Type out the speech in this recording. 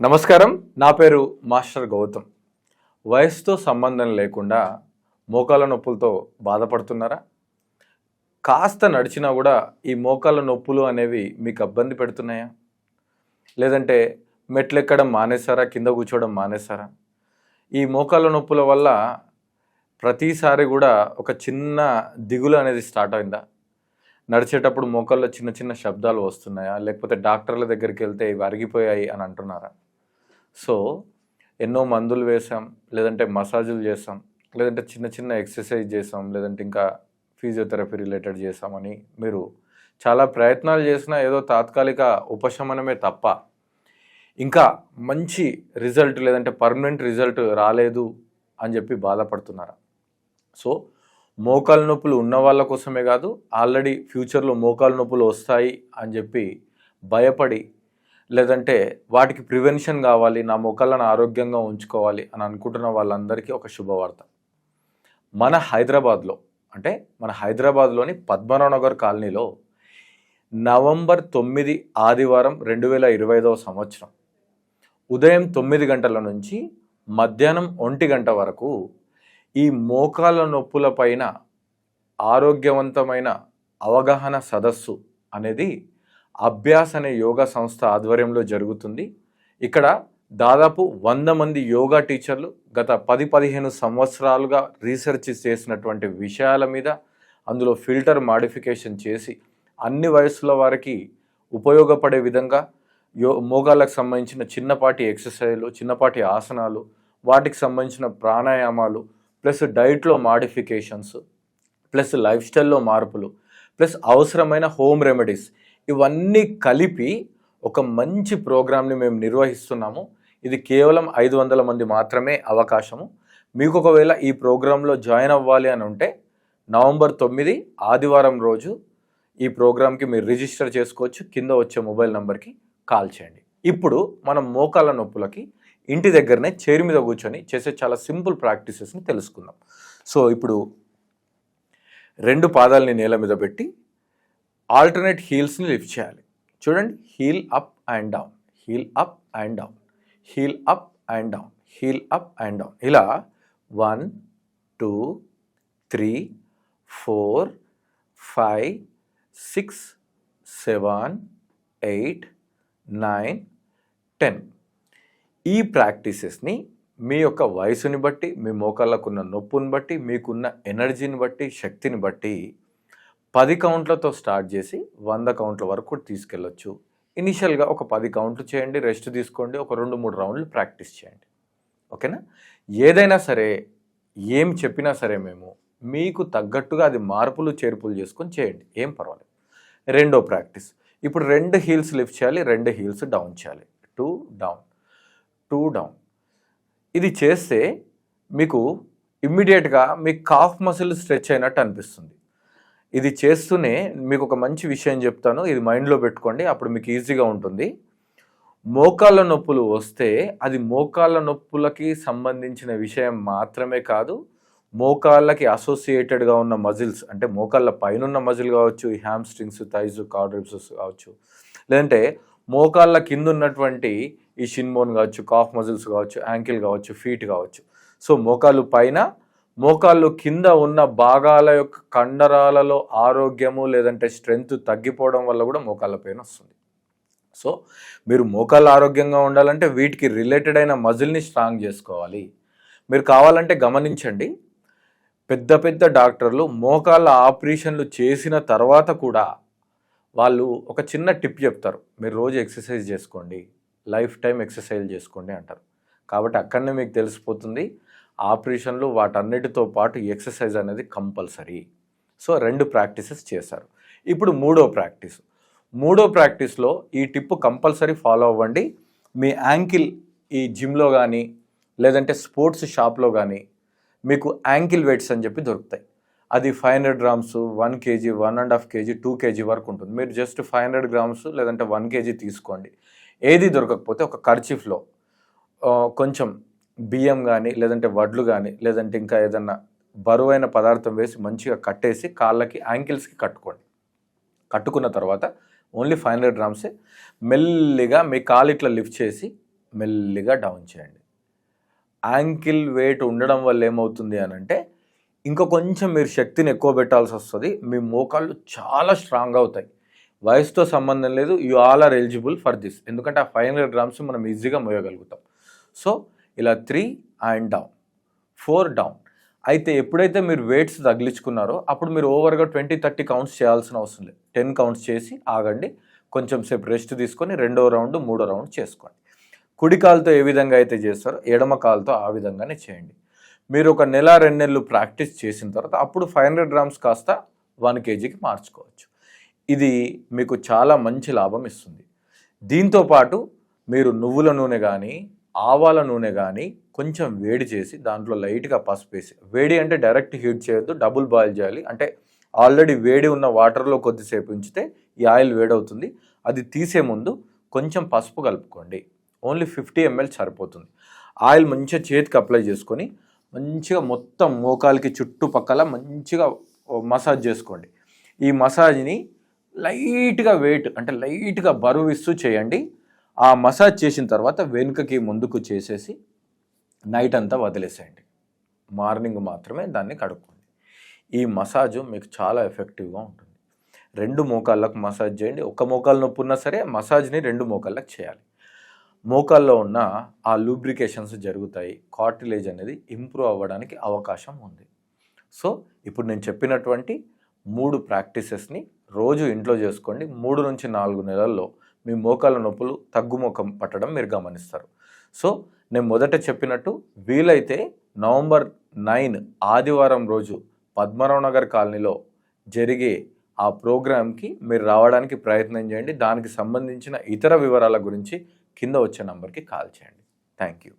నమస్కారం. నా పేరు మాస్టర్ గౌతమ్. వయసుతో సంబంధం లేకుండా మోకాల నొప్పులతో బాధపడుతున్నారా? కాస్త నడిచినా కూడా ఈ మోకాల నొప్పులు అనేవి మీకు ఇబ్బంది పెడుతున్నాయా? లేదంటే మెట్లెక్కడం మానేశారా? కింద కూర్చోవడం మానేశారా? ఈ మోకాల నొప్పుల వల్ల ప్రతిసారి కూడా ఒక చిన్న దిగులు అనేది స్టార్ట్ అయిందా? నడిచేటప్పుడు మోకాల్లో చిన్న చిన్న శబ్దాలు వస్తున్నాయా? లేకపోతే డాక్టర్ల దగ్గరికి వెళ్తే ఇవి అరిగిపోయాయి అని అంటున్నారా? సో ఎన్నో మందులు వేసాం లేదంటే మసాజులు చేసాం లేదంటే చిన్న చిన్న ఎక్సర్సైజ్ చేసాం లేదంటే ఇంకా ఫిజియోథెరపీ రిలేటెడ్ చేసామని మీరు చాలా ప్రయత్నాలు చేసినా ఏదో తాత్కాలిక ఉపశమనమే తప్ప ఇంకా మంచి రిజల్ట్ లేదంటే పర్మనెంట్ రిజల్ట్ రాలేదు అని చెప్పి బాధపడుతున్నారు? సో మోకాలు నొప్పులు ఉన్న వాళ్ళ కోసమే కాదు ఆల్రెడీ ఫ్యూచర్లో మోకాలు నొప్పులు వస్తాయి అని చెప్పి భయపడి లేదంటే వాటికి ప్రివెన్షన్ కావాలి నా మొక్కలను ఆరోగ్యంగా ఉంచుకోవాలి అని అనుకుంటున్న వాళ్ళందరికీ ఒక శుభవార్త. మన హైదరాబాద్లో అంటే మన హైదరాబాద్లోని పద్మనగర్ కాలనీలో నవంబర్ తొమ్మిది ఆదివారం రెండు వేల ఇరవై ఐదవ సంవత్సరం ఉదయం తొమ్మిది గంటల నుంచి మధ్యాహ్నం ఒంటి గంట వరకు ఈ మోకాల నొప్పుల పైన ఆరోగ్యవంతమైన అవగాహన సదస్సు అనేది అభ్యాస్ అనే యోగా సంస్థ ఆధ్వర్యంలో జరుగుతుంది. ఇక్కడ దాదాపు వంద మంది యోగా టీచర్లు గత పది పదిహేను సంవత్సరాలుగా రీసెర్చ్ చేసినటువంటి విషయాల మీద అందులో ఫిల్టర్ మాడిఫికేషన్ చేసి అన్ని వయసుల వారికి ఉపయోగపడే విధంగా యో మోగాలకు సంబంధించిన చిన్నపాటి ఎక్సర్సైజ్లు చిన్నపాటి ఆసనాలు వాటికి సంబంధించిన ప్రాణాయామాలు ప్లస్ డైట్లో మాడిఫికేషన్స్ ప్లస్ లైఫ్ స్టైల్లో మార్పులు ప్లస్ అవసరమైన హోమ్ రెమెడీస్ ఇవన్నీ కలిపి ఒక మంచి ప్రోగ్రామ్ని మేము నిర్వహిస్తున్నాము. ఇది కేవలం ఐదు వందల మంది మాత్రమే అవకాశము. మీకు ఒకవేళ ఈ ప్రోగ్రాంలో జాయిన్ అవ్వాలి అని ఉంటే నవంబర్ తొమ్మిది ఆదివారం రోజు ఈ ప్రోగ్రామ్కి మీరు రిజిస్టర్ చేసుకోవచ్చు. కింద వచ్చే మొబైల్ నెంబర్కి కాల్ చేయండి. ఇప్పుడు మనం మోకాల నొప్పులకి ఇంటి దగ్గరనే చైర్ మీద కూర్చొని చేసే చాలా సింపుల్ ప్రాక్టీసెస్ని తెలుసుకుందాం. సో ఇప్పుడు రెండు పాదాలని నేల మీద పెట్టి ఆల్టర్నేట్ హీల్స్ని లిఫ్ట్ చేయాలి. చూడండి heel up and down heel up and down heel up and down heel up and down ఇలా one two three four five six seven eight nine ten ఈ ప్రాక్టీసెస్ని మీ యొక్క వయసుని బట్టి మీ మోకాళ్ళకున్న నొప్పుని బట్టి మీకున్న ఎనర్జీని బట్టి శక్తిని బట్టి పది కౌంట్లతో స్టార్ట్ చేసి వంద కౌంట్ల వరకు తీసుకెళ్ళొచ్చు. ఇనిషియల్గా ఒక పది కౌంట్లు చేయండి రెస్ట్ తీసుకోండి ఒక రెండు మూడు రౌండ్లు ప్రాక్టీస్ చేయండి. ఓకేనా? ఏదైనా సరే ఏం చెప్పినా సరే మేము మీకు తగ్గట్టుగా అది మార్పులు చేర్పులు చేసుకొని చేయండి. ఏం పర్వాలేదు. రెండో ప్రాక్టీస్. ఇప్పుడు రెండు హీల్స్ లిఫ్ట్ చేయాలి రెండు హీల్స్ డౌన్ చేయాలి. Two down. Two down. ఇది చేస్తే మీకు ఇమ్మీడియట్గా మీ కాఫ్ మసిల్ స్ట్రెచ్ అయినట్టు అనిపిస్తుంది. ఇది చేస్తూనే మీకు ఒక మంచి విషయం చెప్తాను. ఇది మైండ్లో పెట్టుకోండి. అప్పుడు మీకు ఈజీగా ఉంటుంది. మోకాళ్ళ నొప్పులు వస్తే అది మోకాళ్ళ నొప్పులకి సంబంధించిన విషయం మాత్రమే కాదు మోకాళ్ళకి అసోసియేటెడ్గా ఉన్న మజిల్స్ అంటే మోకాళ్ళ పైనున్న మజిల్ కావచ్చు ఈ హ్యామ్ స్ట్రింగ్స్ థైజ్ కార్డ్రిప్స్ కావచ్చు లేదంటే మోకాళ్ళ కింద ఉన్నటువంటి ఈ షిన్బోన్ కావచ్చు కాఫ్ మజిల్స్ కావచ్చు యాంకిల్ కావచ్చు ఫీట్ కావచ్చు. సో మోకాళ్ళు పైన మోకాళ్ళు కింద ఉన్న భాగాల యొక్క కండరాలలో ఆరోగ్యము లేదంటే స్ట్రెంగ్త్ తగ్గిపోవడం వల్ల కూడా మోకాళ్ళ పెయిన్ వస్తుంది. సో మీరు మోకాళ్ళు ఆరోగ్యంగా ఉండాలంటే వీటికి రిలేటెడ్ అయిన మజిల్ని స్ట్రాంగ్ చేసుకోవాలి. మీరు కావాలంటే గమనించండి పెద్ద పెద్ద డాక్టర్లు మోకాళ్ళ ఆపరేషన్లు చేసిన తర్వాత కూడా వాళ్ళు ఒక చిన్న టిప్ చెప్తారు. మీరు రోజు ఎక్సర్సైజ్ చేసుకోండి లైఫ్ టైం ఎక్సర్సైజ్ చేసుకోండి అంటారు. కాబట్టి అక్కడనే మీకు తెలిసిపోతుంది. ఆపరేషన్లు వాటన్నిటితో పాటు ఎక్సర్సైజ్ అనేది కంపల్సరీ. సో రెండు ప్రాక్టీసెస్ చేశారు. ఇప్పుడు మూడో ప్రాక్టీస్. మూడో ప్రాక్టీస్లో ఈ టిప్ కంపల్సరీ ఫాలో అవ్వండి. మీ యాంకిల్ ఈ జిమ్లో కానీ లేదంటే స్పోర్ట్స్ షాప్లో కానీ మీకు యాంకిల్ వెయిట్స్ అని చెప్పి దొరుకుతాయి. అది five hundred grams one KG one and half KG two KG వరకు ఉంటుంది. మీరు జస్ట్ ఫైవ్ హండ్రెడ్ గ్రామ్స్ లేదంటే వన్ కేజీ తీసుకోండి. ఏది దొరకకపోతే ఒక కర్చీఫ్లో కొంచెం బియ్యం కానీ లేదంటే వడ్లు కానీ లేదంటే ఇంకా ఏదన్నా బరువైన పదార్థం వేసి మంచిగా కట్టేసి కాళ్ళకి యాంకిల్స్కి కట్టుకోండి. కట్టుకున్న తర్వాత ఓన్లీ ఫైవ్ హండ్రెడ్ గ్రామ్సే మెల్లిగా మీ కాలు ఇట్లా లిఫ్ట్ చేసి మెల్లిగా డౌన్ చేయండి. యాంకిల్ వెయిట్ ఉండడం వల్ల ఏమవుతుంది అని అంటే ఇంకా కొంచెం మీరు శక్తిని ఎక్కువ పెట్టాల్సి వస్తుంది. మీ మోకాళ్ళు చాలా స్ట్రాంగ్ అవుతాయి. వయసుతో సంబంధం లేదు. You all are eligible for this. ఎందుకంటే ఆ ఫైవ్ హండ్రెడ్ గ్రామ్స్ మనం ఈజీగా మోయగలుగుతాం. సో ఇలా three and down four down. అయితే ఎప్పుడైతే మీరు వెయిట్స్ తగిలించుకున్నారో అప్పుడు మీరు ఓవర్గా ట్వంటీ థర్టీ కౌంట్స్ చేయాల్సిన అవసరం లేదు. టెన్ కౌంట్స్ చేసి ఆగండి. కొంచెం సేపు రెస్ట్ తీసుకొని రెండో రౌండ్ మూడో రౌండ్ చేసుకోండి. కుడి కాలుతో ఏ విధంగా అయితే చేస్తారో ఎడమ కాలుతో ఆ విధంగానే చేయండి. మీరు ఒక నెల రెండు నెలలు ప్రాక్టీస్ చేసిన తర్వాత అప్పుడు ఫైవ్ హండ్రెడ్ గ్రామ్స్ కాస్త వన్ కేజీకి మార్చుకోవచ్చు. ఇది మీకు చాలా మంచి లాభం ఇస్తుంది. దీంతో పాటు మీరు నువ్వుల నూనె కానీ ఆవాల నూనె కానీ కొంచెం వేడి చేసి దాంట్లో లైట్గా పసుపు వేసి వేడి అంటే డైరెక్ట్ హీట్ చేయొద్దు డబుల్ బాయిల్ చేయాలి. అంటే ఆల్రెడీ వేడి ఉన్న వాటర్లో కొద్దిసేపు ఉంచితే ఈ ఆయిల్ వేడవుతుంది. అది తీసే ముందు కొంచెం పసుపు కలుపుకోండి. ఓన్లీ ఫిఫ్టీ ఎంఎల్ సరిపోతుంది. ఆయిల్ మంచిగా చేతికి అప్లై చేసుకొని మంచిగా మొత్తం మోకాలకి చుట్టుపక్కల మంచిగా మసాజ్ చేసుకోండి. ఈ మసాజ్ని లైట్గా వెయిట్ అంటే లైట్గా బరువు ఇస్తూ చేయండి. ఆ మసాజ్ చేసిన తర్వాత వెనుకకి ముందుకు చేసేసి నైట్ అంతా వదిలేసేయండి. మార్నింగ్ మాత్రమే దాన్ని కడుక్కోండి. ఈ మసాజ్ మీకు చాలా ఎఫెక్టివ్గా ఉంటుంది. రెండు మోకాళ్ళకు మసాజ్ చేయండి. ఒక మోకాలు నొప్పి ఉన్నా సరే మసాజ్ని రెండు మోకాళ్ళకు చేయాలి. మోకాల్లో ఉన్న ఆ లూబ్రికేషన్స్ జరుగుతాయి. కార్టిలేజ్ అనేది ఇంప్రూవ్ అవ్వడానికి అవకాశం ఉంది. సో ఇప్పుడు నేను చెప్పినటువంటి మూడు ప్రాక్టీసెస్ని రోజు ఇంట్లో చేసుకోండి. మూడు నుంచి నాలుగు నెలల్లో మీ మోకాల నొప్పులు తగ్గుముఖం పట్టడం మీరు గమనిస్తారు. సో నేను మొదట చెప్పినట్టు వీలైతే నవంబర్ నైన్ ఆదివారం రోజు పద్మరావు నగర్ కాలనీలో జరిగే ఆ ప్రోగ్రామ్కి మీరు రావడానికి ప్రయత్నం చేయండి. దానికి సంబంధించిన ఇతర వివరాల గురించి కింద వచ్చే నంబర్కి కాల్ చేయండి. Thank you